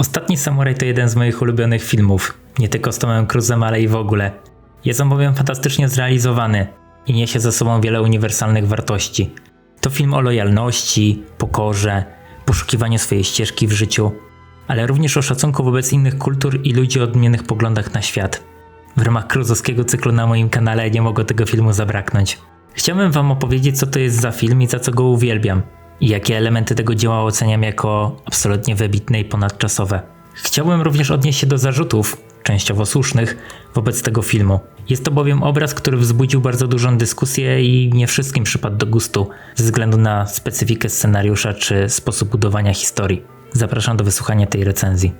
Ostatni Samuraj to jeden z moich ulubionych filmów. Nie tylko z Tomem Cruise'em, ale i w ogóle. Jest on bowiem fantastycznie zrealizowany i niesie ze sobą wiele uniwersalnych wartości. To film o lojalności, pokorze, poszukiwaniu swojej ścieżki w życiu, ale również o szacunku wobec innych kultur i ludzi o odmiennych poglądach na świat. W ramach cruzowskiego cyklu na moim kanale nie mogło tego filmu zabraknąć. Chciałbym wam opowiedzieć co to jest za film i za co go uwielbiam i jakie elementy tego dzieła oceniam jako absolutnie wybitne i ponadczasowe. Chciałbym również odnieść się do zarzutów, częściowo słusznych, wobec tego filmu. Jest to bowiem obraz, który wzbudził bardzo dużą dyskusję i nie wszystkim przypadł do gustu, ze względu na specyfikę scenariusza czy sposób budowania historii. Zapraszam do wysłuchania tej recenzji.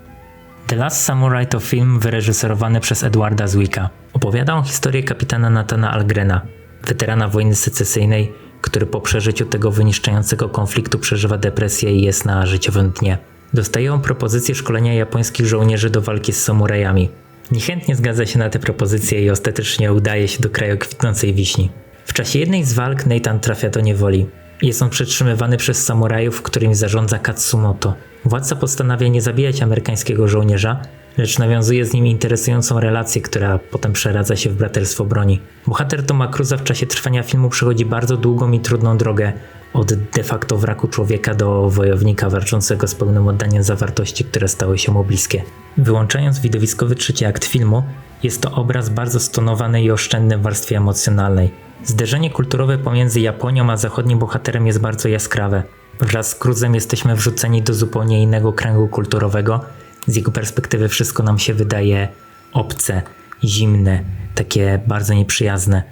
The Last Samurai to film wyreżyserowany przez Edwarda Zwicka. Opowiada on historię kapitana Natana Algrena, weterana wojny secesyjnej, który po przeżyciu tego wyniszczającego konfliktu przeżywa depresję i jest na życiowym dnie. Dostaje on propozycję szkolenia japońskich żołnierzy do walki z samurajami. Niechętnie zgadza się na te propozycje i ostatecznie udaje się do kraju kwitnącej wiśni. W czasie jednej z walk Nathan trafia do niewoli. Jest on przetrzymywany przez samurajów, którymi zarządza Katsumoto. Władca postanawia nie zabijać amerykańskiego żołnierza, lecz nawiązuje z nim interesującą relację, która potem przeradza się w braterstwo broni. Bohater Toma Cruza w czasie trwania filmu przechodzi bardzo długą i trudną drogę, od de facto wraku człowieka do wojownika walczącego z pełnym oddaniem za wartości, które stały się mu bliskie. Wyłączając widowiskowy trzeci akt filmu, jest to obraz bardzo stonowany i oszczędny w warstwie emocjonalnej. Zderzenie kulturowe pomiędzy Japonią a zachodnim bohaterem jest bardzo jaskrawe. Wraz z Cruzem jesteśmy wrzuceni do zupełnie innego kręgu kulturowego. Z jego perspektywy wszystko nam się wydaje obce, zimne, takie bardzo nieprzyjazne.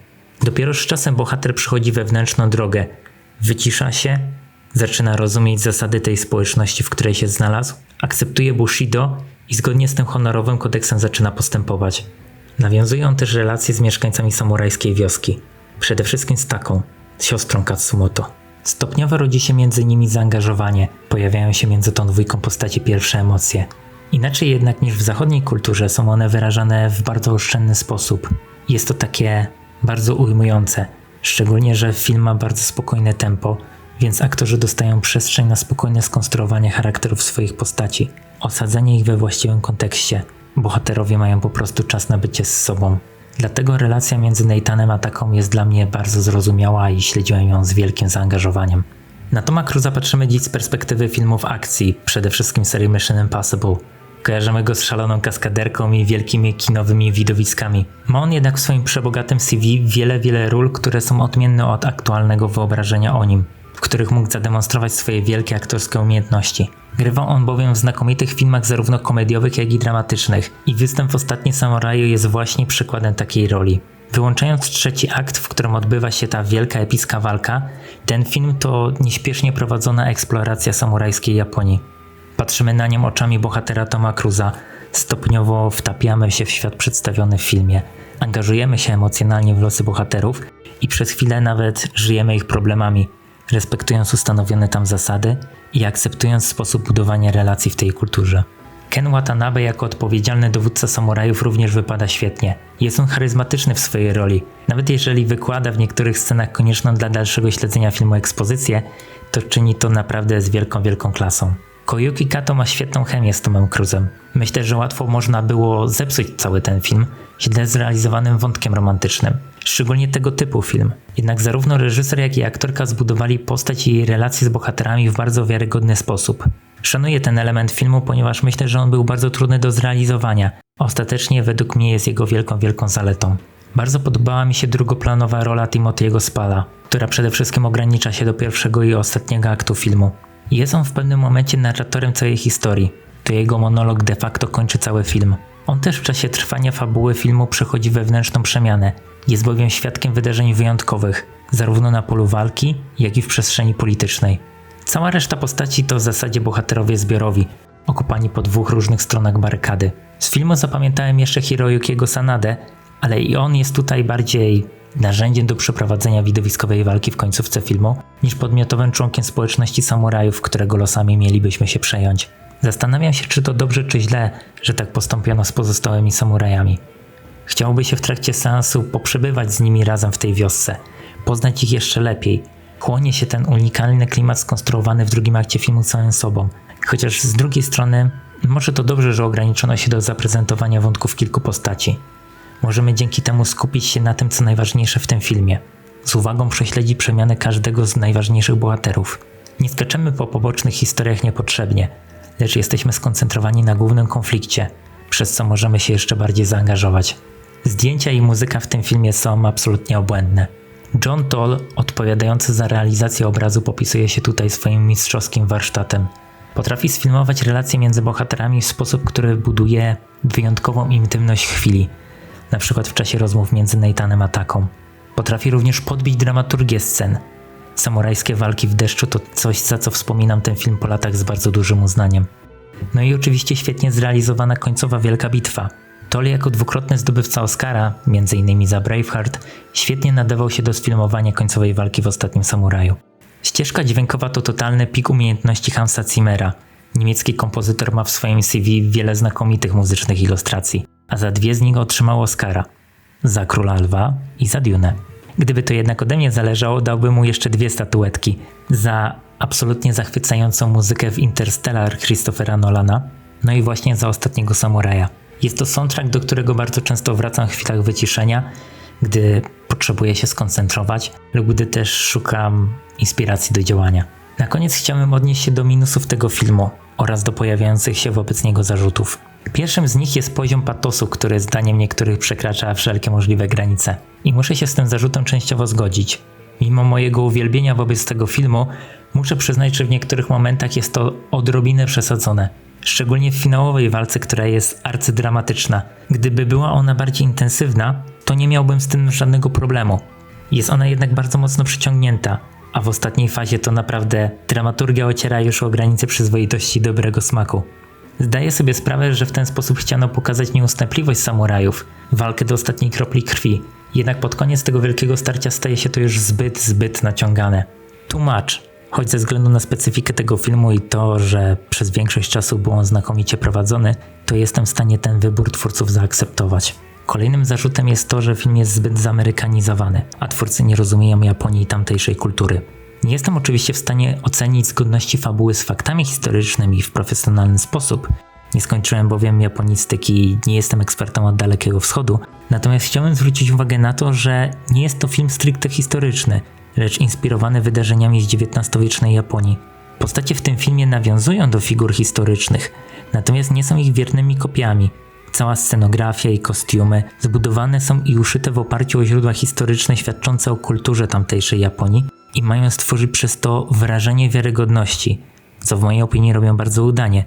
Dopiero z czasem bohater przychodzi wewnętrzną drogę, wycisza się, zaczyna rozumieć zasady tej społeczności, w której się znalazł, akceptuje Bushido i zgodnie z tym honorowym kodeksem zaczyna postępować. Nawiązuje on też relacje z mieszkańcami samurajskiej wioski, przede wszystkim z taką, siostrą Katsumoto. Stopniowo rodzi się między nimi zaangażowanie, pojawiają się między tą dwójką postaci pierwsze emocje. Inaczej jednak niż w zachodniej kulturze są one wyrażane w bardzo oszczędny sposób. Jest to takie bardzo ujmujące, szczególnie, że film ma bardzo spokojne tempo, więc aktorzy dostają przestrzeń na spokojne skonstruowanie charakterów swoich postaci, osadzenie ich we właściwym kontekście. Bohaterowie mają po prostu czas na bycie z sobą. Dlatego relacja między Nathanem a taką jest dla mnie bardzo zrozumiała i śledziłem ją z wielkim zaangażowaniem. Na Toma Cruza dziś z perspektywy filmów akcji, przede wszystkim serii Mission Impossible. Kojarzymy go z szaloną kaskaderką i wielkimi kinowymi widowiskami. Ma on jednak w swoim przebogatym CV wiele, wiele ról, które są odmienne od aktualnego wyobrażenia o nim, w których mógł zademonstrować swoje wielkie aktorskie umiejętności. Grywał on bowiem w znakomitych filmach zarówno komediowych, jak i dramatycznych i występ w Ostatnim Samuraju jest właśnie przykładem takiej roli. Wyłączając trzeci akt, w którym odbywa się ta wielka epicka walka, ten film to nieśpiesznie prowadzona eksploracja samurajskiej Japonii. Patrzymy na nią oczami bohatera Toma Cruza, stopniowo wtapiamy się w świat przedstawiony w filmie, angażujemy się emocjonalnie w losy bohaterów i przez chwilę nawet żyjemy ich problemami, respektując ustanowione tam zasady i akceptując sposób budowania relacji w tej kulturze. Ken Watanabe jako odpowiedzialny dowódca samurajów również wypada świetnie. Jest on charyzmatyczny w swojej roli. Nawet jeżeli wykłada w niektórych scenach konieczną dla dalszego śledzenia filmu ekspozycję, to czyni to naprawdę z wielką, wielką klasą. Koyuki Kato ma świetną chemię z Tomem Cruzem. Myślę, że łatwo można było zepsuć cały ten film źle zrealizowanym wątkiem romantycznym. Szczególnie tego typu film. Jednak zarówno reżyser, jak i aktorka zbudowali postać i jej relacje z bohaterami w bardzo wiarygodny sposób. Szanuję ten element filmu, ponieważ myślę, że on był bardzo trudny do zrealizowania. Ostatecznie według mnie jest jego wielką, wielką zaletą. Bardzo podobała mi się drugoplanowa rola Timothy'ego Spala, która przede wszystkim ogranicza się do pierwszego i ostatniego aktu filmu. Jest on w pewnym momencie narratorem całej historii. To jego monolog de facto kończy cały film. On też w czasie trwania fabuły filmu przechodzi wewnętrzną przemianę. Jest bowiem świadkiem wydarzeń wyjątkowych, zarówno na polu walki, jak i w przestrzeni politycznej. Cała reszta postaci to w zasadzie bohaterowie zbiorowi, okupani po dwóch różnych stronach barykady. Z filmu zapamiętałem jeszcze Hiroyukiego Sanadę, ale i on jest tutaj bardziej narzędziem do przeprowadzenia widowiskowej walki w końcówce filmu, niż podmiotowym członkiem społeczności samurajów, którego losami mielibyśmy się przejąć. Zastanawiam się, czy to dobrze, czy źle, że tak postąpiono z pozostałymi samurajami. Chciałoby się w trakcie seansu poprzebywać z nimi razem w tej wiosce, poznać ich jeszcze lepiej. Chłonie się ten unikalny klimat skonstruowany w drugim akcie filmu całym sobą. Chociaż z drugiej strony Może to dobrze, że ograniczono się do zaprezentowania wątków kilku postaci. Możemy dzięki temu skupić się na tym, co najważniejsze w tym filmie. Z uwagą prześledzić przemiany każdego z najważniejszych bohaterów. Nie skaczemy po pobocznych historiach niepotrzebnie, lecz jesteśmy skoncentrowani na głównym konflikcie, przez co możemy się jeszcze bardziej zaangażować. Zdjęcia i muzyka w tym filmie są absolutnie obłędne. John Toll, odpowiadający za realizację obrazu, popisuje się tutaj swoim mistrzowskim warsztatem. Potrafi sfilmować relacje między bohaterami w sposób, który buduje wyjątkową intymność chwili, na przykład w czasie rozmów między Nathanem a Taką. Potrafi również podbić dramaturgię scen. Samurajskie walki w deszczu to coś, za co wspominam ten film po latach z bardzo dużym uznaniem. No i oczywiście świetnie zrealizowana końcowa wielka bitwa. Toll jako dwukrotny zdobywca Oscara, m.in. za Braveheart, świetnie nadawał się do sfilmowania końcowej walki w Ostatnim Samuraju. Ścieżka dźwiękowa to totalny pik umiejętności Hansa Zimmera. Niemiecki kompozytor ma w swoim CV wiele znakomitych muzycznych ilustracji, a za dwie z nich otrzymał Oscara. Za Króla Lwa i za Dune. Gdyby to jednak ode mnie zależało, dałbym mu jeszcze dwie statuetki. Za absolutnie zachwycającą muzykę w Interstellar Christophera Nolana, no i właśnie za Ostatniego Samuraja. Jest to soundtrack, do którego bardzo często wracam w chwilach wyciszenia, gdy potrzebuję się skoncentrować lub gdy też szukam inspiracji do działania. Na koniec chciałem odnieść się do minusów tego filmu oraz do pojawiających się wobec niego zarzutów. Pierwszym z nich jest poziom patosu, który zdaniem niektórych przekracza wszelkie możliwe granice. I muszę się z tym zarzutem częściowo zgodzić. Mimo mojego uwielbienia wobec tego filmu, muszę przyznać, że w niektórych momentach jest to odrobinę przesadzone. Szczególnie w finałowej walce, która jest arcydramatyczna. Gdyby była ona bardziej intensywna, to nie miałbym z tym żadnego problemu. Jest ona jednak bardzo mocno przyciągnięta, a w ostatniej fazie to naprawdę dramaturgia ociera już o granice przyzwoitości i dobrego smaku. Zdaję sobie sprawę, że w ten sposób chciano pokazać nieustępliwość samurajów, walkę do ostatniej kropli krwi, jednak pod koniec tego wielkiego starcia staje się to już zbyt, zbyt naciągane. Tłumacz, choć ze względu na specyfikę tego filmu i to, że przez większość czasu był on znakomicie prowadzony, to jestem w stanie ten wybór twórców zaakceptować. Kolejnym zarzutem jest to, że film jest zbyt zamerykanizowany, a twórcy nie rozumieją Japonii i tamtejszej kultury. Nie jestem oczywiście w stanie ocenić zgodności fabuły z faktami historycznymi w profesjonalny sposób. Nie skończyłem bowiem japonistyki i nie jestem ekspertem od Dalekiego Wschodu, natomiast chciałem zwrócić uwagę na to, że nie jest to film stricte historyczny, lecz inspirowany wydarzeniami z XIX-wiecznej Japonii. Postacie w tym filmie nawiązują do figur historycznych, natomiast nie są ich wiernymi kopiami. Cała scenografia i kostiumy zbudowane są i uszyte w oparciu o źródła historyczne świadczące o kulturze tamtejszej Japonii i mają stworzyć przez to wrażenie wiarygodności, co w mojej opinii robią bardzo udanie,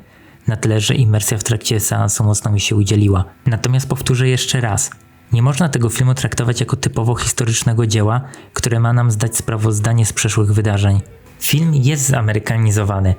na tyle, że imersja w trakcie seansu mocno mi się udzieliła. Natomiast powtórzę jeszcze raz, nie można tego filmu traktować jako typowo historycznego dzieła, które ma nam zdać sprawozdanie z przeszłych wydarzeń. Film jest zamerykanizowany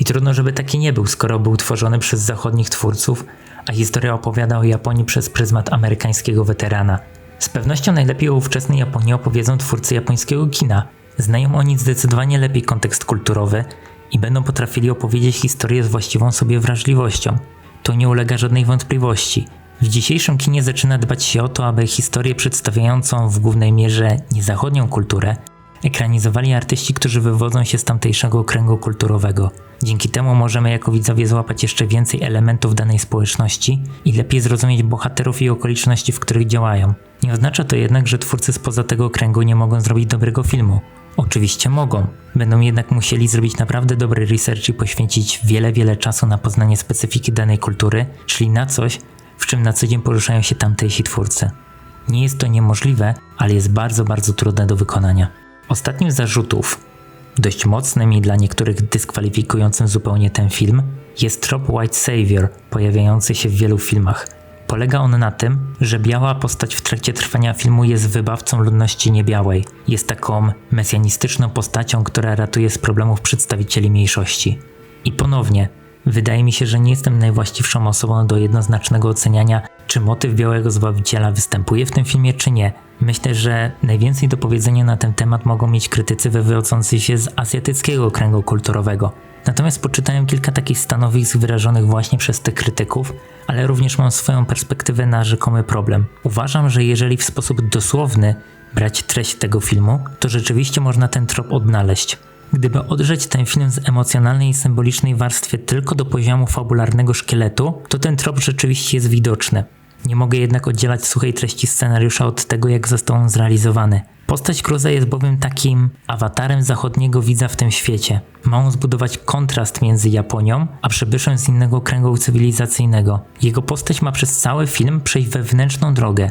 i trudno, żeby taki nie był, skoro był tworzony przez zachodnich twórców, a historia opowiada o Japonii przez pryzmat amerykańskiego weterana. Z pewnością najlepiej o ówczesnej Japonii opowiedzą twórcy japońskiego kina. Znają oni zdecydowanie lepiej kontekst kulturowy i będą potrafili opowiedzieć historię z właściwą sobie wrażliwością. To nie ulega żadnej wątpliwości. W dzisiejszym kinie zaczyna dbać się o to, aby historię przedstawiającą w głównej mierze niezachodnią kulturę ekranizowali artyści, którzy wywodzą się z tamtejszego kręgu kulturowego. Dzięki temu możemy jako widzowie złapać jeszcze więcej elementów danej społeczności i lepiej zrozumieć bohaterów i okoliczności, w których działają. Nie oznacza to jednak, że twórcy spoza tego kręgu nie mogą zrobić dobrego filmu. Oczywiście mogą. Będą jednak musieli zrobić naprawdę dobry research i poświęcić wiele, wiele czasu na poznanie specyfiki danej kultury, czyli na coś, w czym na co dzień poruszają się tamtejsi twórcy. Nie jest to niemożliwe, ale jest bardzo, bardzo trudne do wykonania. Ostatnim zarzutów, dość mocnym i dla niektórych dyskwalifikującym zupełnie ten film, jest trop White Savior, pojawiający się w wielu filmach. Polega on na tym, że biała postać w trakcie trwania filmu jest wybawcą ludności niebiałej. Jest taką mesjanistyczną postacią, która ratuje z problemów przedstawicieli mniejszości. I ponownie, wydaje mi się, że nie jestem najwłaściwszą osobą do jednoznacznego oceniania, czy motyw białego zbawiciela występuje w tym filmie, czy nie. Myślę, że najwięcej do powiedzenia na ten temat mogą mieć krytycy wywodzący się z azjatyckiego kręgu kulturowego. Natomiast poczytałem kilka takich stanowisk wyrażonych właśnie przez tych krytyków, ale również mam swoją perspektywę na rzekomy problem. Uważam, że jeżeli w sposób dosłowny brać treść tego filmu, to rzeczywiście można ten trop odnaleźć. Gdyby odrzeć ten film z emocjonalnej i symbolicznej warstwy tylko do poziomu fabularnego szkieletu, to ten trop rzeczywiście jest widoczny. Nie mogę jednak oddzielać suchej treści scenariusza od tego, jak został on zrealizowany. Postać Cruza jest bowiem takim awatarem zachodniego widza w tym świecie. Ma on zbudować kontrast między Japonią, a przybyszem z innego kręgu cywilizacyjnego. Jego postać ma przez cały film przejść wewnętrzną drogę,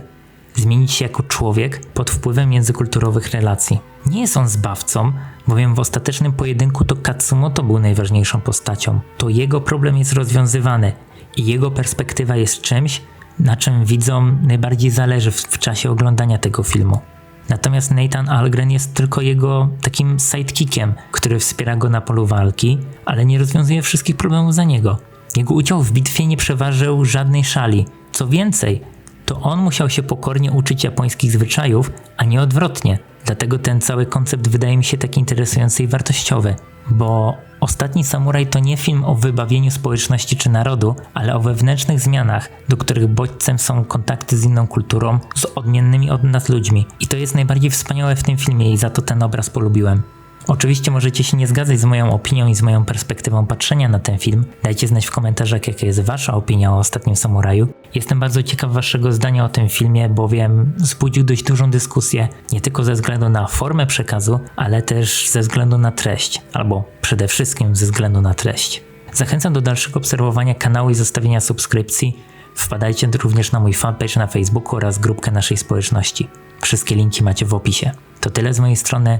zmienić się jako człowiek pod wpływem międzykulturowych relacji. Nie jest on zbawcą, bowiem w ostatecznym pojedynku to Katsumoto był najważniejszą postacią. To jego problem jest rozwiązywany i jego perspektywa jest czymś, na czym widzom najbardziej zależy w, w czasie oglądania tego filmu. Natomiast Nathan Algren jest tylko jego takim sidekickiem, który wspiera go na polu walki, ale nie rozwiązuje wszystkich problemów za niego. Jego udział w bitwie nie przeważył żadnej szali. Co więcej, to on musiał się pokornie uczyć japońskich zwyczajów, a nie odwrotnie. Dlatego ten cały koncept wydaje mi się tak interesujący i wartościowy, bo Ostatni Samuraj to nie film o wybawieniu społeczności czy narodu, ale o wewnętrznych zmianach, do których bodźcem są kontakty z inną kulturą, z odmiennymi od nas ludźmi. I to jest najbardziej wspaniałe w tym filmie i za to ten obraz polubiłem. Oczywiście możecie się nie zgadzać z moją opinią i z moją perspektywą patrzenia na ten film. Dajcie znać w komentarzach, jaka jest wasza opinia o Ostatnim Samuraju. Jestem bardzo ciekaw waszego zdania o tym filmie, bowiem wzbudził dość dużą dyskusję, nie tylko ze względu na formę przekazu, ale też ze względu na treść, albo przede wszystkim ze względu na treść. Zachęcam do dalszego obserwowania kanału i zostawienia subskrypcji. Wpadajcie również na mój fanpage na Facebooku oraz grupkę naszej społeczności. Wszystkie linki macie w opisie. To tyle z mojej strony.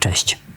Cześć.